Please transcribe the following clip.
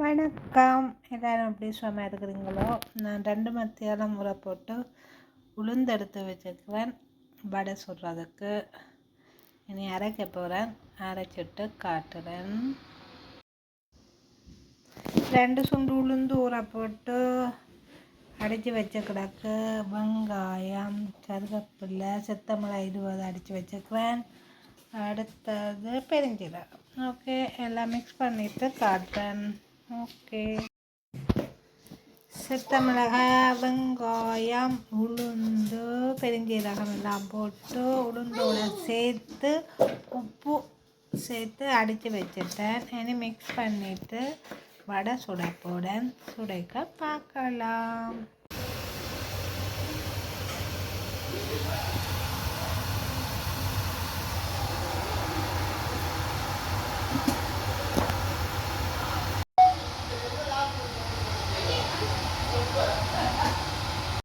வணக்கம். எல்லோரும் எப்படி சும்மா இருக்கிறீங்களோ? நான் ரெண்டு மத்தியானம் முறை போட்டு உளுந்து எடுத்து வச்சுக்கிறேன் வடை சுடுறதுக்கு. இனி அரைக்க போகிறேன் அரைச்சிட்டு காட்டுறேன். ரெண்டு சுண்டு உளுந்து ஊற போட்டு அடித்து வச்ச கிடக்கு. வெங்காயம் கருகப்பில்லை செத்தமிளகாய் இருபது அடித்து வச்சுக்கிறேன் அடுத்தது பெருஞ்சீரகம். ஓகே எல்லாம் மிக்ஸ் பண்ணிவிட்டு காட்டுறேன். ஓகே செத்த மிளகாய் வெங்காயம் உளுந்து பெருஞ்சீரகம் எல்லாம் போட்டு உளுந்தோட சேர்த்து உப்பு சேர்த்து அடித்து வச்சுட்டேன் இனி மிக்ஸ் பண்ணிவிட்டு வடை சுட சுடைக்க பார்க்கலாம்